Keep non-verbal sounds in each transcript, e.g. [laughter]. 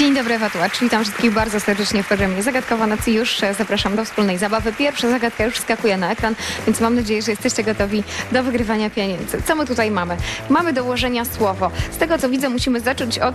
Dzień dobry, Ewa Tułacz. Witam wszystkich bardzo serdecznie w programie Zagadkowa Noc i już e, zapraszam do wspólnej zabawy. Pierwsza zagadka już skakuje na ekran, więc mam nadzieję, że jesteście gotowi do wygrywania pieniędzy. Co my tutaj mamy? Mamy do ułożenia słowo. Z tego co widzę, musimy zacząć od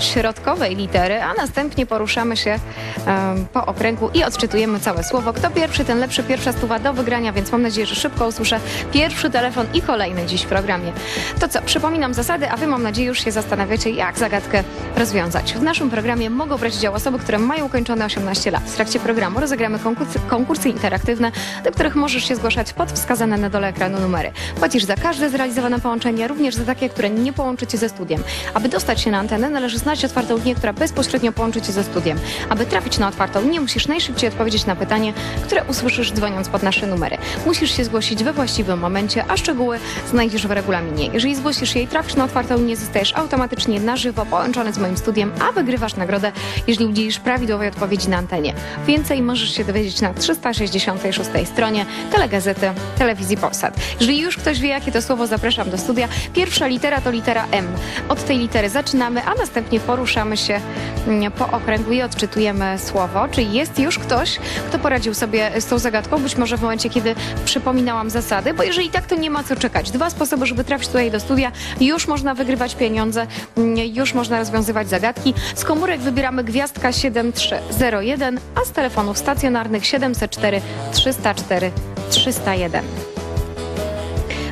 środkowej litery, a następnie poruszamy się em, po okręgu i odczytujemy całe słowo. Kto pierwszy, ten lepszy. Pierwsza stuwa do wygrania, więc mam nadzieję, że szybko usłyszę pierwszy telefon i kolejny dziś w programie. To co, przypominam zasady, a wy mam nadzieję już się zastanawiacie, jak zagadkę rozwiązać. W naszym programie mogą brać udział osoby, które mają ukończone 18 lat. W trakcie programu rozegramy konkursy, konkursy interaktywne, do których możesz się zgłaszać pod wskazane na dole ekranu numery. Płacisz za każde zrealizowane połączenie, również za takie, które nie połączy cię ze studiem. Aby dostać się na antenę, należy znaleźć otwartą linię, która bezpośrednio połączy cię ze studiem. Aby trafić na otwartą linię, musisz najszybciej odpowiedzieć na pytanie, które usłyszysz dzwoniąc pod nasze numery. Musisz się zgłosić we właściwym momencie, a szczegóły znajdziesz w regulaminie. Jeżeli zgłosisz i trafisz na otwartą linię, zostajesz automatycznie na żywo połączony z moim studiem, a wygrywasz nagrodę, jeżeli udzielisz prawidłowej odpowiedzi na antenie. Więcej możesz się dowiedzieć na 366 stronie telegazety telewizji Polsat. Jeżeli już ktoś wie, jakie to słowo, zapraszam do studia. Pierwsza litera to litera M. Od tej litery zaczynamy, a następnie poruszamy się mm, po okręgu i odczytujemy słowo. Czy jest już ktoś, kto poradził sobie z tą zagadką? Być może w momencie, kiedy przypominałam zasady, bo jeżeli tak, to nie ma co czekać. Dwa sposoby, żeby trafić tutaj do studia. Już można wygrywać pieniądze, mm, już można rozwiązywać zagadki. Z komórek wybieramy gwiazdka 7301, a z telefonów stacjonarnych 704 304 301.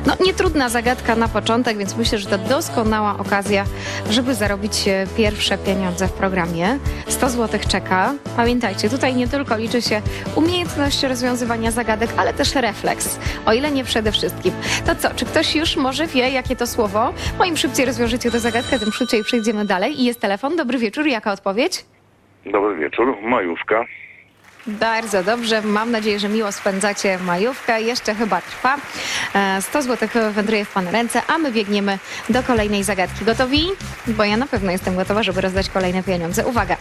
No, nietrudna zagadka na początek, więc myślę, że to doskonała okazja, żeby zarobić e, pierwsze pieniądze w programie. 100 zł czeka. Pamiętajcie, tutaj nie tylko liczy się umiejętność rozwiązywania zagadek, ale też refleks, o ile nie przede wszystkim. To co, czy ktoś już może wie, jakie to słowo? Bo im szybciej rozwiążecie tę zagadkę, tym szybciej przejdziemy dalej. I jest telefon. Dobry wieczór, jaka odpowiedź? Dobry wieczór, majówka. Bardzo dobrze. Mam nadzieję, że miło spędzacie majówkę. Jeszcze chyba trwa. E, 100 zł wędruje w Pana ręce, a my biegniemy do kolejnej zagadki. Gotowi? Bo ja na pewno jestem gotowa, żeby rozdać kolejne pieniądze. Uwaga.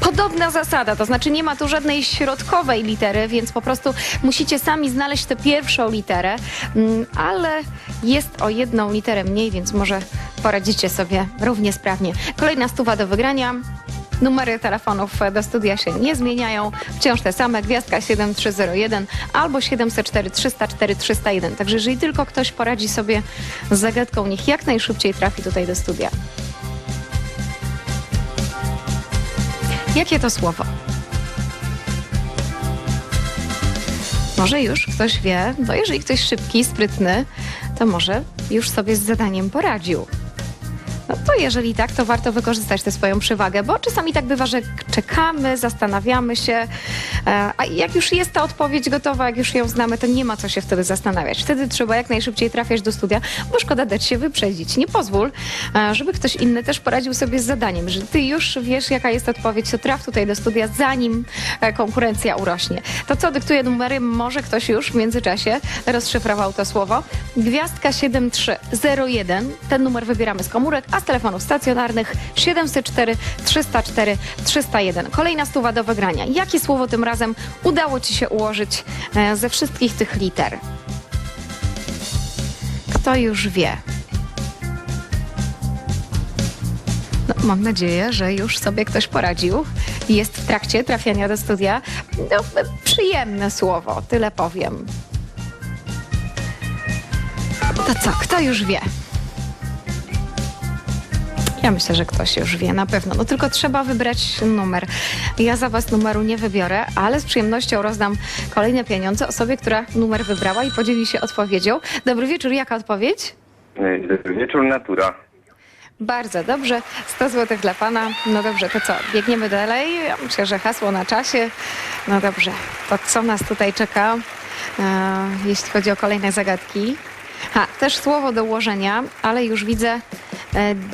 Podobna zasada, to znaczy nie ma tu żadnej środkowej litery, więc po prostu musicie sami znaleźć tę pierwszą literę, Mm, ale jest o jedną literę mniej, więc może poradzicie sobie równie sprawnie. Kolejna stuwa do wygrania. Numery telefonów do studia się nie zmieniają. Wciąż te same. Gwiazdka 7301 albo 704 304 301. Także jeżeli tylko ktoś poradzi sobie z zagadką, niech jak najszybciej trafi tutaj do studia. Jakie to słowo? Może już ktoś wie, bo jeżeli ktoś szybki, sprytny, to może już sobie z zadaniem poradził. To jeżeli tak, to warto wykorzystać tę swoją przewagę, bo czasami tak bywa, że czekamy, zastanawiamy się, e, a jak już jest ta odpowiedź gotowa, jak już ją znamy, to nie ma co się wtedy zastanawiać. Wtedy trzeba jak najszybciej trafiać do studia, bo szkoda dać się wyprzedzić. Nie pozwól, e, żeby ktoś inny też poradził sobie z zadaniem. Że ty już wiesz, jaka jest odpowiedź, to traf tutaj do studia, zanim e, konkurencja urośnie. To co dyktuje numery? Może ktoś już w międzyczasie rozszyfrował to słowo. Gwiazdka 7301. Ten numer wybieramy z komórek, a z telefonów stacjonarnych 704 304 301. Kolejna stuwa do wygrania. Jakie słowo tym razem udało Ci się ułożyć e, ze wszystkich tych liter? Kto już wie? No, mam nadzieję, że już sobie ktoś poradził. Jest w trakcie trafiania do studia. No, przyjemne słowo, tyle powiem. To co, kto już wie? Ja myślę, że ktoś już wie, na pewno. No tylko trzeba wybrać numer. Ja za was numeru nie wybiorę, ale z przyjemnością rozdam kolejne pieniądze osobie, która numer wybrała i podzieli się odpowiedzią. Dobry wieczór, jaka odpowiedź? Dobry wieczór, natura. Bardzo dobrze, 100 zł dla pana. No dobrze, to co, biegniemy dalej? Ja myślę, że hasło na czasie. No dobrze, to co nas tutaj czeka, e, jeśli chodzi o kolejne zagadki? Ha, też słowo do ułożenia, ale już widzę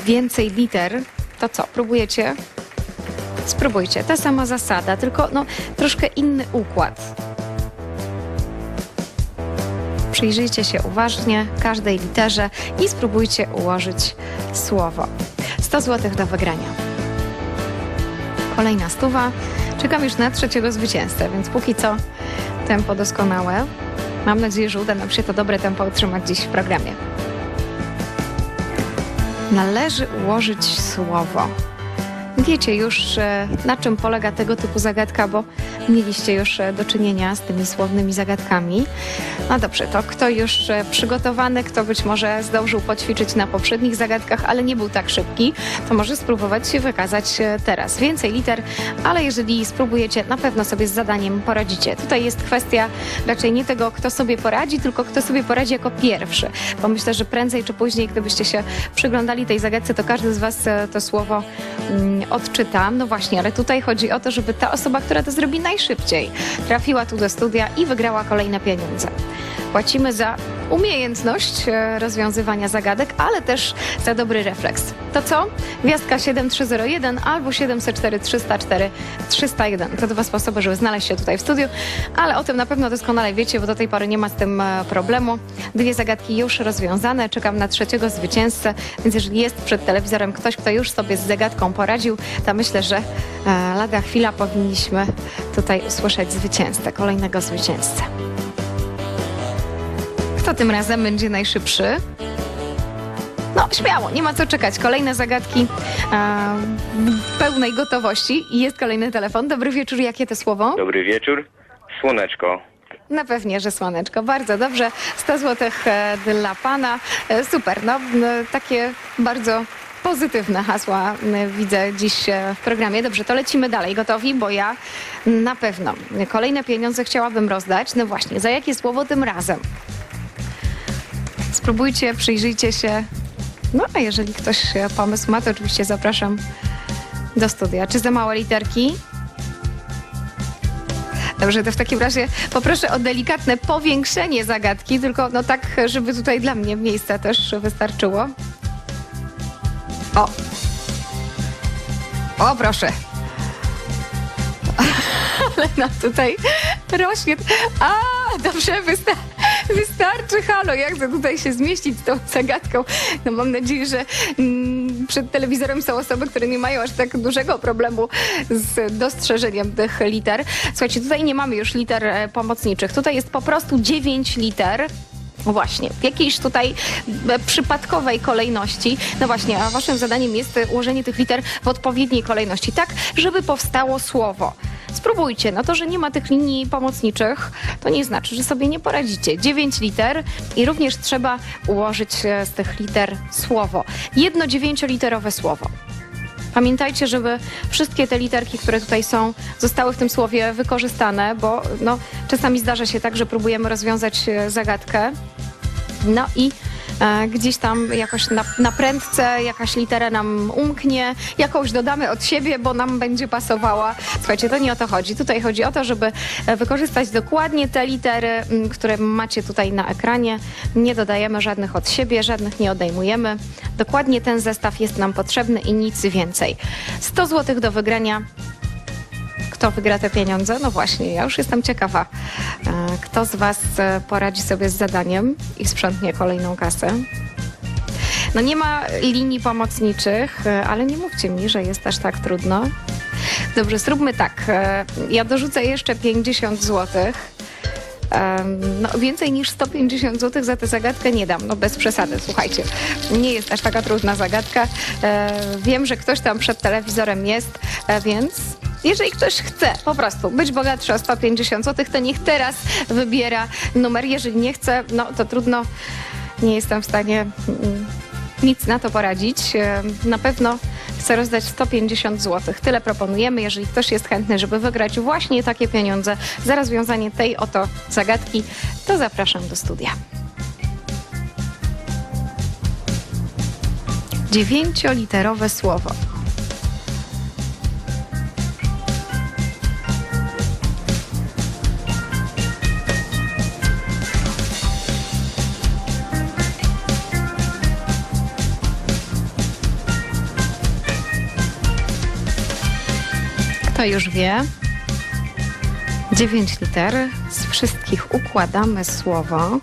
więcej liter. To co, próbujecie? Spróbujcie, ta sama zasada, tylko no, troszkę inny układ. Przyjrzyjcie się uważnie każdej literze i spróbujcie ułożyć słowo. 100 zł do wygrania. Kolejna stuwa. Czekam już na trzeciego zwycięzcę, więc póki co tempo doskonałe. Mam nadzieję, że uda nam się to dobre tempo utrzymać dziś w programie. Należy ułożyć słowo. Wiecie już, na czym polega tego typu zagadka, bo mieliście już e, do czynienia z tymi słownymi zagadkami. No dobrze, to kto już e, przygotowany, kto być może zdążył poćwiczyć na poprzednich zagadkach, ale nie był tak szybki, to może spróbować się wykazać e, teraz. Więcej liter, ale jeżeli spróbujecie, na pewno sobie z zadaniem poradzicie. Tutaj jest kwestia raczej nie tego, kto sobie poradzi, tylko kto sobie poradzi jako pierwszy. Bo myślę, że prędzej czy później, gdybyście się przyglądali tej zagadce, to każdy z Was to słowo mm, odczyta. No właśnie, ale tutaj chodzi o to, żeby ta osoba, która to zrobi najszybciej, trafiła tu do studia i wygrała kolejne pieniądze. Płacimy za umiejętność e, rozwiązywania zagadek, ale też za dobry refleks. To co? Gwiazdka 7301 albo 704 304 301. To dwa sposoby, żeby znaleźć się tutaj w studiu, ale o tym na pewno doskonale wiecie, bo do tej pory nie ma z tym e, problemu. Dwie zagadki już rozwiązane. Czekam na trzeciego zwycięzcę, więc jeżeli jest przed telewizorem ktoś, kto już sobie z zagadką poradził, to myślę, że e, lada chwila powinniśmy tutaj usłyszeć zwycięzcę, kolejnego zwycięzcę. Kto tym razem będzie najszybszy? No, śmiało, nie ma co czekać. Kolejne zagadki e, w pełnej gotowości. I jest kolejny telefon. Dobry wieczór, jakie to słowo? Dobry wieczór. Słoneczko. Na pewnie, że słoneczko. Bardzo dobrze. 100 zł dla pana. E, Super, no takie bardzo pozytywne hasła widzę dziś e, w programie. Dobrze, to lecimy dalej. Gotowi? Bo ja na pewno kolejne pieniądze chciałabym rozdać. No właśnie, za jakie słowo tym razem? Spróbujcie, przyjrzyjcie się. No a jeżeli ktoś e, pomysł ma, to oczywiście zapraszam do studia. Czy za małe literki? Dobrze, to w takim razie poproszę o delikatne powiększenie zagadki, tylko no tak, żeby tutaj dla mnie miejsca też wystarczyło. O! O, proszę. [laughs] Ale nam tutaj rośnie. A, dobrze, wysta wystarczy. Halo, jak chcę tutaj się zmieścić z tą zagadką. No mam nadzieję, że mm, przed telewizorem są osoby, które nie mają aż tak dużego problemu z dostrzeżeniem tych liter. Słuchajcie, tutaj nie mamy już liter e, pomocniczych. Tutaj jest po prostu 9 liter. Właśnie, w jakiejś tutaj e, przypadkowej kolejności. No właśnie, a waszym zadaniem jest ułożenie tych liter w odpowiedniej kolejności, tak, żeby powstało słowo. Spróbujcie, no to, że nie ma tych linii pomocniczych, to nie znaczy, że sobie nie poradzicie. 9 liter i również trzeba ułożyć e, z tych liter słowo. Jedno dziewięcioliterowe słowo. Pamiętajcie, żeby wszystkie te literki, które tutaj są, zostały w tym słowie wykorzystane, bo no, czasami zdarza się tak, że próbujemy rozwiązać e, zagadkę. No i gdzieś tam jakoś na, na prędce jakaś litera nam umknie, jakąś dodamy od siebie, bo nam będzie pasowała. Słuchajcie, to nie o to chodzi. Tutaj chodzi o to, żeby e, wykorzystać dokładnie te litery, które macie tutaj na ekranie. Nie dodajemy żadnych od siebie, żadnych nie odejmujemy. Dokładnie ten zestaw jest nam potrzebny i nic więcej. 100 zł do wygrania. Kto wygra te pieniądze? No właśnie, ja już jestem ciekawa, e, kto z Was e, poradzi sobie z zadaniem i sprzątnie kolejną kasę. No nie ma linii pomocniczych, e, ale nie mówcie mi, że jest aż tak trudno. Dobrze, zróbmy tak. Ja dorzucę jeszcze 50 złotych. Em, No, więcej niż 150 zł za tę zagadkę nie dam, no bez przesady, słuchajcie. Nie jest aż taka trudna zagadka. Wiem, że ktoś tam przed telewizorem jest, więc jeżeli ktoś chce po prostu być bogatszy o 150 zł, to niech teraz wybiera numer. Jeżeli nie chce, no to trudno, nie jestem w stanie mm, nic na to poradzić. E, Na pewno chcę rozdać 150 zł. Tyle proponujemy. Jeżeli ktoś jest chętny, żeby wygrać właśnie takie pieniądze za rozwiązanie tej oto zagadki, to zapraszam do studia. Dziewięcioliterowe słowo. Kto już wie? 9 liter. Z wszystkich układamy słowo.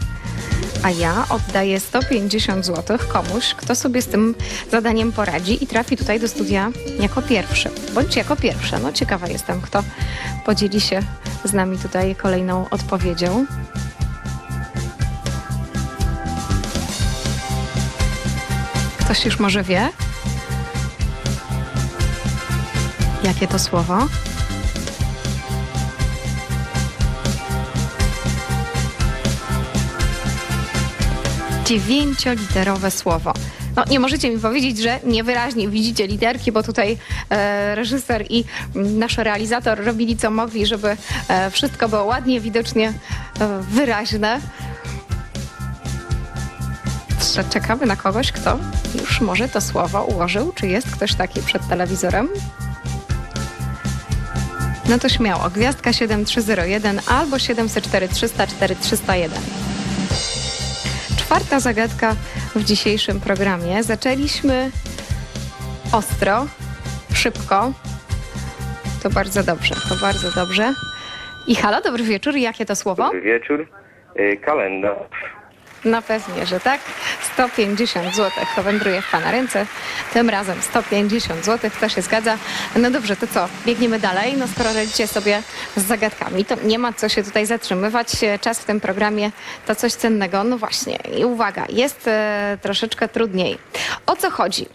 A ja oddaję 150 zł komuś, kto sobie z tym zadaniem poradzi i trafi tutaj do studia jako pierwszy. Bądź jako pierwsza. No ciekawa jestem, kto podzieli się z nami tutaj kolejną odpowiedzią. Ktoś już może wie? Jakie to słowo? Dziewięcioliterowe słowo. No, nie możecie mi powiedzieć, że niewyraźnie widzicie literki, bo tutaj e, reżyser i mm, nasz realizator robili co mogli, żeby e, wszystko było ładnie, widocznie e, wyraźne. Cze- Czekamy na kogoś, kto już może to słowo ułożył. Czy jest ktoś taki przed telewizorem? No to śmiało. Gwiazdka 7301 albo 704 300 4301. Czwarta zagadka w dzisiejszym programie. Zaczęliśmy ostro, szybko. To bardzo dobrze, to bardzo dobrze. I halo, dobry wieczór. Jakie to słowo? Dobry wieczór. Y, Kalendarz. No pewnie, że tak. 150 zł wędruje w Pana ręce. Tym razem 150 zł, to się zgadza. No dobrze, to co? Biegniemy dalej. No skoro radzicie sobie z zagadkami, to nie ma co się tutaj zatrzymywać. Czas w tym programie to coś cennego. No właśnie. I uwaga, jest e, troszeczkę trudniej. O co chodzi?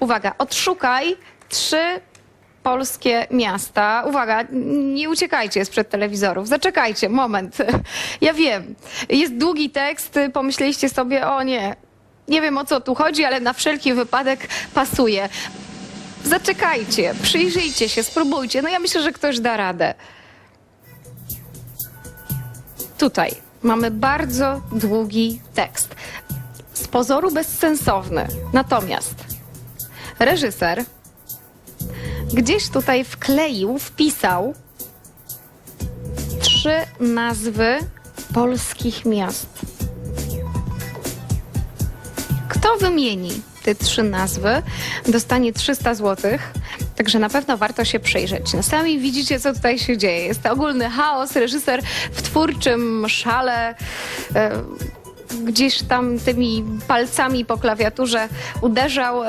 Uwaga, odszukaj trzy polskie miasta. Uwaga, nie uciekajcie sprzed telewizorów. Zaczekajcie, moment. Ja wiem, jest długi tekst, pomyśleliście sobie, o nie, nie wiem o co tu chodzi, ale na wszelki wypadek pasuje. Zaczekajcie, przyjrzyjcie się, spróbujcie. No ja myślę, że ktoś da radę. Tutaj mamy bardzo długi tekst. Z pozoru bezsensowny. Natomiast reżyser gdzieś tutaj wkleił, wpisał trzy nazwy polskich miast. Kto wymieni te trzy nazwy, dostanie 300 zł. Także na pewno warto się przyjrzeć. No sami widzicie, co tutaj się dzieje. Jest ogólny chaos. Reżyser w twórczym szale. E, gdzieś tam tymi palcami po klawiaturze uderzał,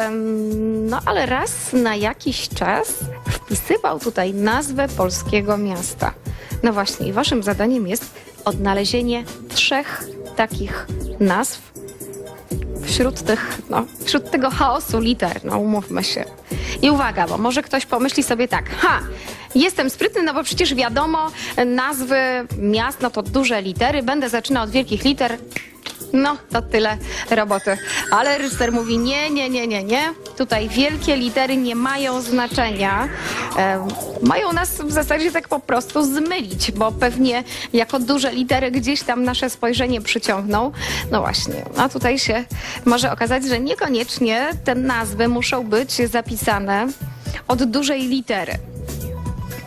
no ale raz na jakiś czas wpisywał tutaj nazwę polskiego miasta. No właśnie, i waszym zadaniem jest odnalezienie trzech takich nazw wśród tych, no, wśród tego chaosu liter, no umówmy się. I uwaga, bo może ktoś pomyśli sobie tak, ha, jestem sprytny, no bo przecież wiadomo, nazwy miast, no to duże litery, będę zaczynał od wielkich liter, no, to tyle roboty. Ale reżyser mówi, nie, nie, nie, nie, nie. Tutaj wielkie litery nie mają znaczenia. E, mają nas w zasadzie tak po prostu zmylić, bo pewnie jako duże litery gdzieś tam nasze spojrzenie przyciągną. No właśnie, a tutaj się może okazać, że niekoniecznie te nazwy muszą być zapisane od dużej litery.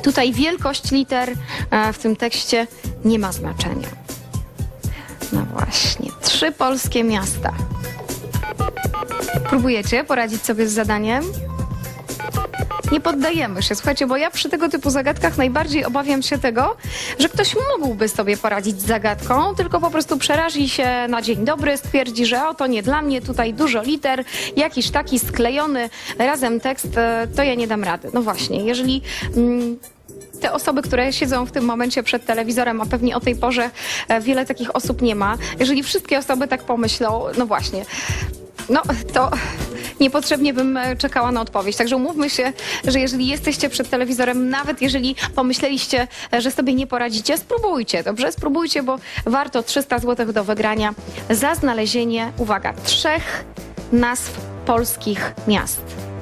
Tutaj wielkość liter e, w tym tekście nie ma znaczenia. No właśnie, trzy polskie miasta. Próbujecie poradzić sobie z zadaniem? Nie poddajemy się, słuchajcie, bo ja przy tego typu zagadkach najbardziej obawiam się tego, że ktoś mógłby sobie poradzić z zagadką, tylko po prostu przerazi się na dzień dobry, stwierdzi, że o to nie dla mnie, tutaj dużo liter, jakiś taki sklejony razem tekst, e, to ja nie dam rady. No właśnie, jeżeli. Mm, te osoby, które siedzą w tym momencie przed telewizorem, a pewnie o tej porze e, wiele takich osób nie ma. Jeżeli wszystkie osoby tak pomyślą, no właśnie, no to niepotrzebnie bym e, czekała na odpowiedź. Także umówmy się, że jeżeli jesteście przed telewizorem, nawet jeżeli pomyśleliście, e, że sobie nie poradzicie, spróbujcie, dobrze? Spróbujcie, bo warto 300 zł do wygrania za znalezienie, uwaga, trzech nazw polskich miast.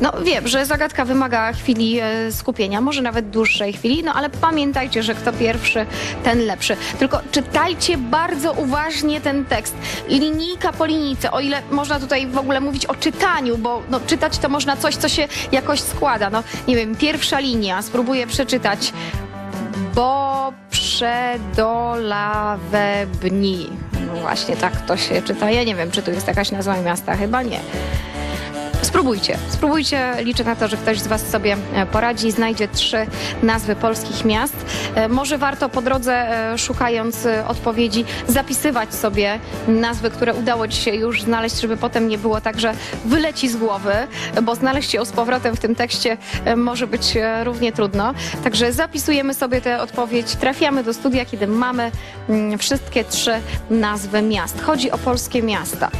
No wiem, że zagadka wymaga chwili e, skupienia, może nawet dłuższej chwili, no ale pamiętajcie, że kto pierwszy, ten lepszy. Tylko czytajcie bardzo uważnie ten tekst, linijka po linijce, o ile można tutaj w ogóle mówić o czytaniu, bo no, czytać to można coś, co się jakoś składa. No nie wiem, pierwsza linia, spróbuję przeczytać. Bo przedolawebni. No właśnie tak to się czyta. Ja nie wiem, czy tu jest jakaś nazwa miasta, chyba nie. Spróbujcie, spróbujcie. Liczę na to, że ktoś z Was sobie e, poradzi, znajdzie trzy nazwy polskich miast. E, Może warto po drodze, e, szukając odpowiedzi, zapisywać sobie nazwy, które udało Ci się już znaleźć, żeby potem nie było tak, że wyleci z głowy, bo znaleźć ją z powrotem w tym tekście może być równie trudno. Także zapisujemy sobie tę odpowiedź, trafiamy do studia, kiedy mamy mm, wszystkie trzy nazwy miast. Chodzi o polskie miasta.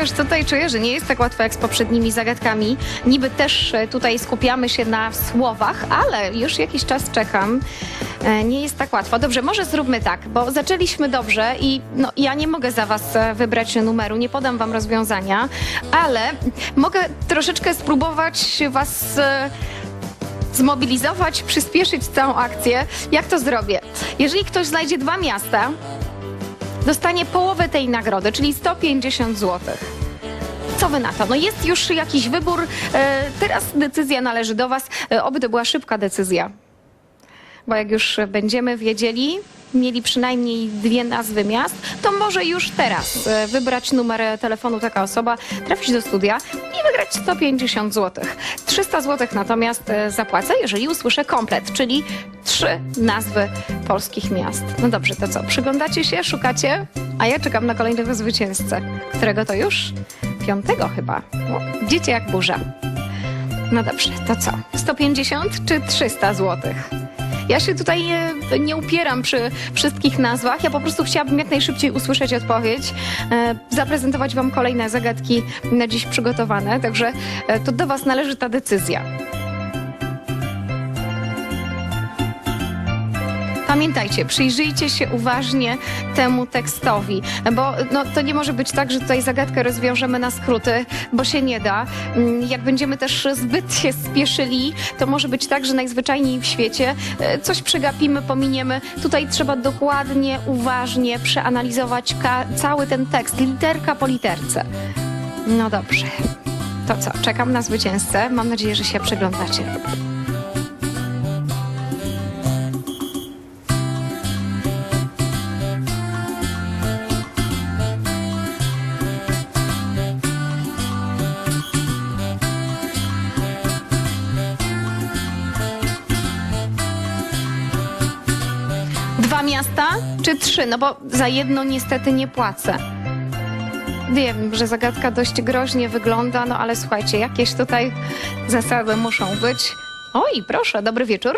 Już tutaj czuję, że nie jest tak łatwo jak z poprzednimi zagadkami. Niby też e, tutaj skupiamy się na słowach, ale już jakiś czas czekam. E, Nie jest tak łatwo. Dobrze, może zróbmy tak, bo zaczęliśmy dobrze i no, ja nie mogę za was e, wybrać numeru, nie podam wam rozwiązania, ale mogę troszeczkę spróbować was zmobilizować, przyspieszyć całą akcję. Jak to zrobię? Jeżeli ktoś znajdzie dwa miasta, dostanie połowę tej nagrody, czyli 150 zł. Co wy na to? No jest już jakiś wybór, e, teraz decyzja należy do was, e, oby to była szybka decyzja. Bo jak już będziemy wiedzieli, mieli przynajmniej dwie nazwy miast, to może już teraz e, wybrać numer telefonu taka osoba, trafić do studia i wygrać 150 zł. 300 zł natomiast e, zapłacę, jeżeli usłyszę komplet, czyli trzy nazwy polskich miast. No dobrze, to co? Przyglądacie się, szukacie? A ja czekam na kolejnego zwycięzcę. Którego to już? Piątego chyba. O, Idziecie jak burza. No dobrze, to co? 150 czy 300 złotych? Ja się tutaj e, nie upieram przy wszystkich nazwach. Ja po prostu chciałabym jak najszybciej usłyszeć odpowiedź, e, zaprezentować Wam kolejne zagadki na dziś przygotowane. Także e, to do Was należy ta decyzja. Pamiętajcie, przyjrzyjcie się uważnie temu tekstowi, bo no, to nie może być tak, że tutaj zagadkę rozwiążemy na skróty, bo się nie da. Mm, Jak będziemy też zbyt się spieszyli, to może być tak, że najzwyczajniej w świecie e, coś przegapimy, pominiemy. Tutaj trzeba dokładnie, uważnie przeanalizować cały ten tekst, literka po literce. No dobrze. To co? Czekam na zwycięzcę. Mam nadzieję, że się przeglądacie. Miasta czy trzy? No bo za jedno niestety nie płacę. Wiem, że zagadka dość groźnie wygląda, no ale słuchajcie, jakieś tutaj zasady muszą być. Oj, proszę, dobry wieczór.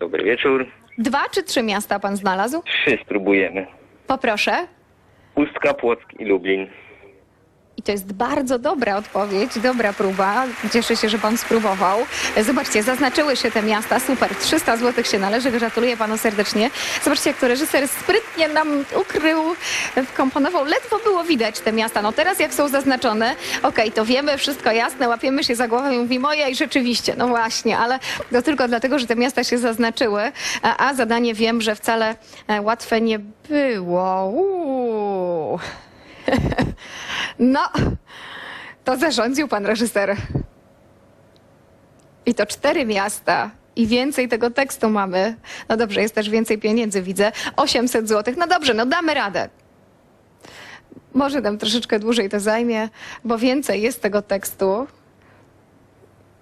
Dobry wieczór. Dwa czy trzy miasta pan znalazł? Trzy spróbujemy. Poproszę. Pustka, Płock i Lublin. I to jest bardzo dobra odpowiedź, dobra próba. Cieszę się, że pan spróbował. Zobaczcie, zaznaczyły się te miasta. Super, 300 zł się należy. Gratuluję panu serdecznie. Zobaczcie, jak to reżyser sprytnie nam ukrył, wkomponował. Ledwo było widać te miasta. No teraz jak są zaznaczone, okej, to wiemy, wszystko jasne, łapiemy się za głowę i mówimy, ojej, rzeczywiście, no właśnie, ale to tylko dlatego, że te miasta się zaznaczyły, a, a zadanie wiem, że wcale e, łatwe nie było. Uuu. [laughs] No, to zarządził pan reżyser. I to cztery miasta. I więcej tego tekstu mamy. No dobrze, jest też więcej pieniędzy, widzę. 800 zł. No dobrze, no damy radę. Może nam troszeczkę dłużej to zajmie, bo więcej jest tego tekstu.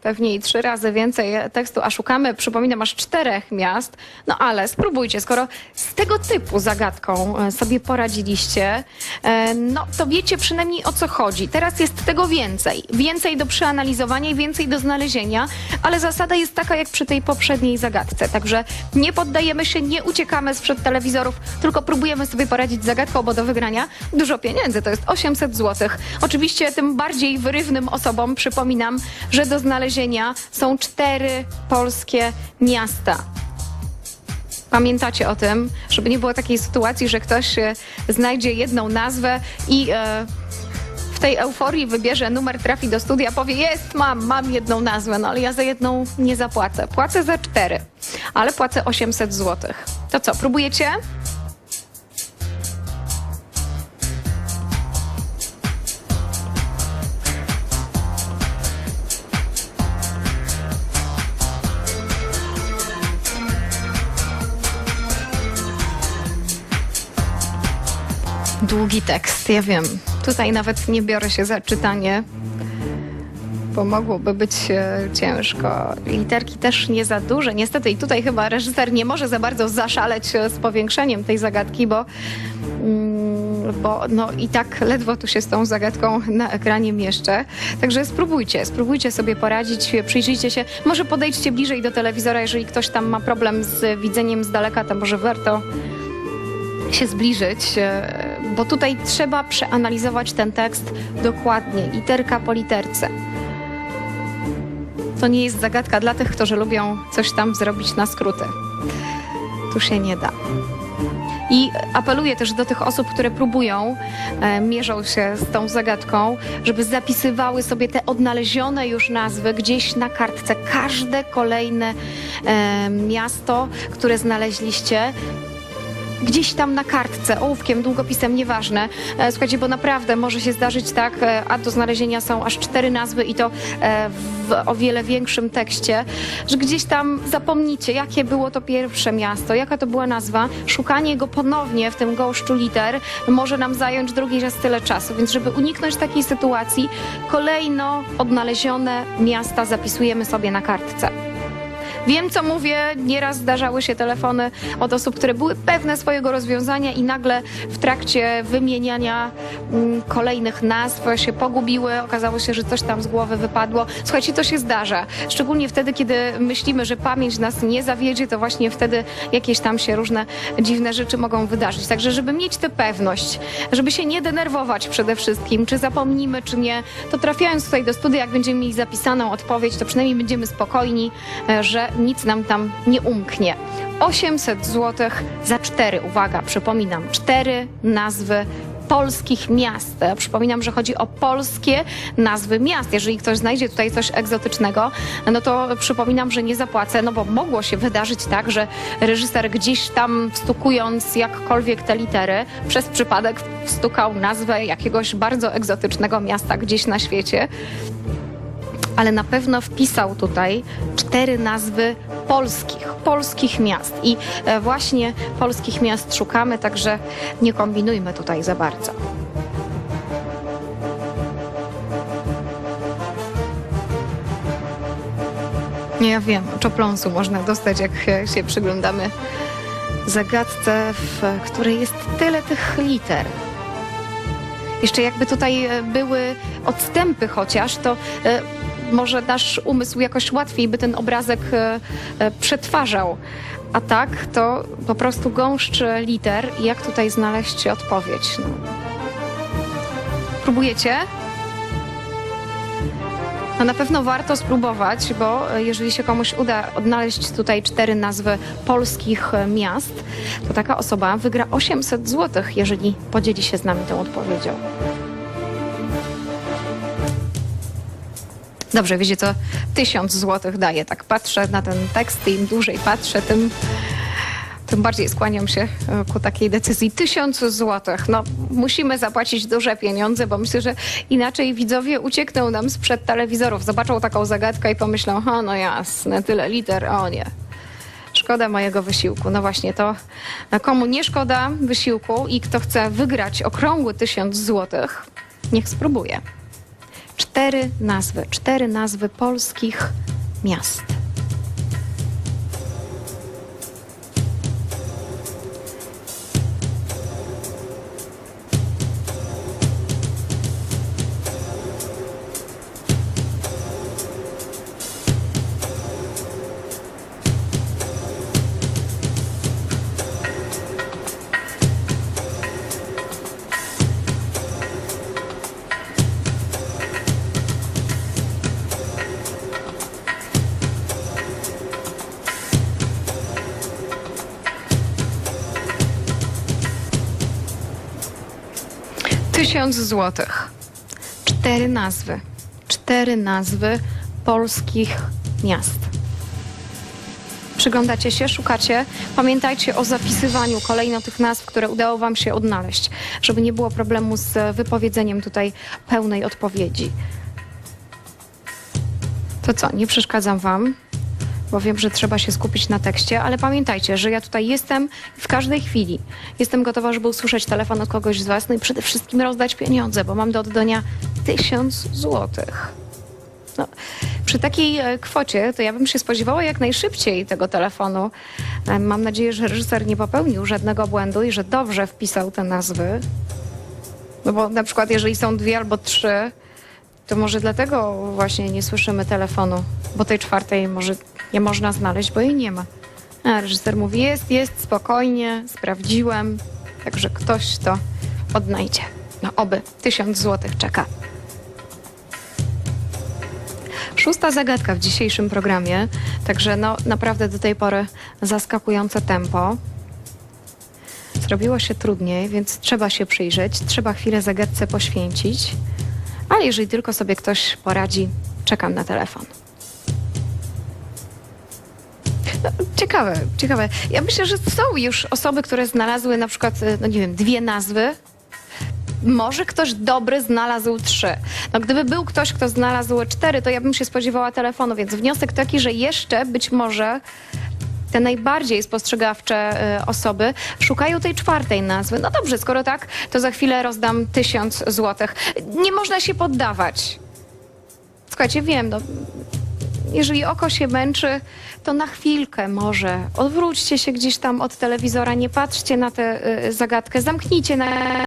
Pewnie i trzy razy więcej tekstu, a szukamy, przypominam, aż czterech miast. No ale spróbujcie, skoro z tego typu zagadką e, sobie poradziliście, e, no to wiecie przynajmniej o co chodzi. Teraz jest tego więcej. Więcej do przeanalizowania i więcej do znalezienia, ale zasada jest taka jak przy tej poprzedniej zagadce. Także nie poddajemy się, nie uciekamy sprzed telewizorów, tylko próbujemy sobie poradzić z zagadką, bo do wygrania dużo pieniędzy, to jest 800 zł. Oczywiście tym bardziej wyrywnym osobom przypominam, że do znalezienia są cztery polskie miasta. Pamiętacie o tym, żeby nie było takiej sytuacji, że ktoś e, znajdzie jedną nazwę i e, w tej euforii wybierze numer, trafi do studia, powie jest, mam, mam jedną nazwę, no ale ja za jedną nie zapłacę. Płacę za cztery, ale płacę 800 zł. To co, próbujecie? Długi tekst, ja wiem. Tutaj nawet nie biorę się za czytanie, bo mogłoby być e, ciężko. Literki też nie za duże. Niestety i tutaj chyba reżyser nie może za bardzo zaszaleć e, z powiększeniem tej zagadki, bo, mm, bo no i tak ledwo tu się z tą zagadką na ekranie mieszczę. Także spróbujcie, spróbujcie sobie poradzić, przyjrzyjcie się. Może podejdźcie bliżej do telewizora, jeżeli ktoś tam ma problem z widzeniem z daleka, to może warto się zbliżyć. e, bo tutaj trzeba przeanalizować ten tekst dokładnie, literka po literce. To nie jest zagadka dla tych, którzy lubią coś tam zrobić na skróty. Tu się nie da. I apeluję też do tych osób, które próbują, e, mierzą się z tą zagadką, żeby zapisywały sobie te odnalezione już nazwy gdzieś na kartce. Każde kolejne e, miasto, które znaleźliście, gdzieś tam na kartce, ołówkiem, długopisem, nieważne. E, Słuchajcie, bo naprawdę może się zdarzyć tak, e, a do znalezienia są aż cztery nazwy i to e, w o wiele większym tekście, że gdzieś tam zapomnicie, jakie było to pierwsze miasto, jaka to była nazwa. Szukanie go ponownie w tym gąszczu liter może nam zająć drugi raz tyle czasu, więc żeby uniknąć takiej sytuacji, kolejno odnalezione miasta zapisujemy sobie na kartce. Wiem, co mówię. Nieraz zdarzały się telefony od osób, które były pewne swojego rozwiązania i nagle w trakcie wymieniania mm, kolejnych nazw się pogubiły. Okazało się, że coś tam z głowy wypadło. Słuchajcie, to się zdarza. Szczególnie wtedy, kiedy myślimy, że pamięć nas nie zawiedzie, to właśnie wtedy jakieś tam się różne dziwne rzeczy mogą wydarzyć. Także, żeby mieć tę pewność, żeby się nie denerwować przede wszystkim, czy zapomnimy, czy nie, to trafiając tutaj do studia, jak będziemy mieli zapisaną odpowiedź, to przynajmniej będziemy spokojni, e, że nic nam tam nie umknie. 800 zł za cztery, uwaga, przypominam, cztery nazwy polskich miast. Przypominam, że chodzi o polskie nazwy miast. Jeżeli ktoś znajdzie tutaj coś egzotycznego, no to przypominam, że nie zapłacę, no bo mogło się wydarzyć tak, że reżyser gdzieś tam wstukując jakkolwiek te litery, przez przypadek wstukał nazwę jakiegoś bardzo egzotycznego miasta gdzieś na świecie ale na pewno wpisał tutaj cztery nazwy polskich, polskich miast. I e, właśnie polskich miast szukamy, także nie kombinujmy tutaj za bardzo. Nie, ja wiem, czopląsu można dostać, jak e, się przyglądamy zagadce, w której jest tyle tych liter. Jeszcze jakby tutaj e, były odstępy chociaż, to e, może nasz umysł jakoś łatwiej by ten obrazek e, e, przetwarzał. A tak to po prostu gąszcz liter jak tutaj znaleźć odpowiedź? No. Próbujecie? No na pewno warto spróbować, bo e, jeżeli się komuś uda odnaleźć tutaj cztery nazwy polskich miast, to taka osoba wygra 800 zł, jeżeli podzieli się z nami tą odpowiedzią. Dobrze, wiecie co? 1000 zł daje. Tak patrzę na ten tekst i im dłużej patrzę, tym, tym bardziej skłaniam się e, ku takiej decyzji. 1000 zł. No, musimy zapłacić duże pieniądze, bo myślę, że inaczej widzowie uciekną nam sprzed telewizorów. Zobaczą taką zagadkę i pomyślą, ha, no jasne, tyle liter, o nie. Szkoda mojego wysiłku. No właśnie to, komu nie szkoda wysiłku i kto chce wygrać okrągły 1000 zł, niech spróbuje cztery nazwy, cztery nazwy polskich miast. Tysiąc złotych. Cztery nazwy. Cztery nazwy polskich miast. Przyglądacie się, szukacie. Pamiętajcie o zapisywaniu kolejno tych nazw, które udało Wam się odnaleźć, żeby nie było problemu z wypowiedzeniem tutaj pełnej odpowiedzi. To co, nie przeszkadzam Wam, bo wiem, że trzeba się skupić na tekście, ale pamiętajcie, że ja tutaj jestem w każdej chwili. Jestem gotowa, żeby usłyszeć telefon od kogoś z Was, no i przede wszystkim rozdać pieniądze, bo mam do oddania tysiąc złotych. No, przy takiej e, kwocie to ja bym się spodziewała jak najszybciej tego telefonu. E, Mam nadzieję, że reżyser nie popełnił żadnego błędu i że dobrze wpisał te nazwy. No bo na przykład jeżeli są dwie albo trzy, to może dlatego właśnie nie słyszymy telefonu, bo tej czwartej może nie można znaleźć, bo jej nie ma. A reżyser mówi, jest, jest, spokojnie, sprawdziłem, także ktoś to odnajdzie. No oby, tysiąc złotych czeka. Szósta zagadka w dzisiejszym programie, także no naprawdę do tej pory zaskakujące tempo. Zrobiło się trudniej, więc trzeba się przyjrzeć, trzeba chwilę zagadce poświęcić, ale jeżeli tylko sobie ktoś poradzi, czekam na telefon. Ciekawe, ciekawe. Ja myślę, że są już osoby, które znalazły na przykład, no nie wiem, dwie nazwy. Może ktoś dobry znalazł trzy. No, gdyby był ktoś, kto znalazł cztery, to ja bym się spodziewała telefonu, więc wniosek taki, że jeszcze być może te najbardziej spostrzegawcze y, osoby szukają tej czwartej nazwy. No dobrze, skoro tak, to za chwilę rozdam tysiąc złotych. Nie można się poddawać. Słuchajcie, wiem, no, jeżeli oko się męczy, to na chwilkę może. Odwróćcie się gdzieś tam od telewizora, nie patrzcie na tę y, zagadkę, zamknijcie na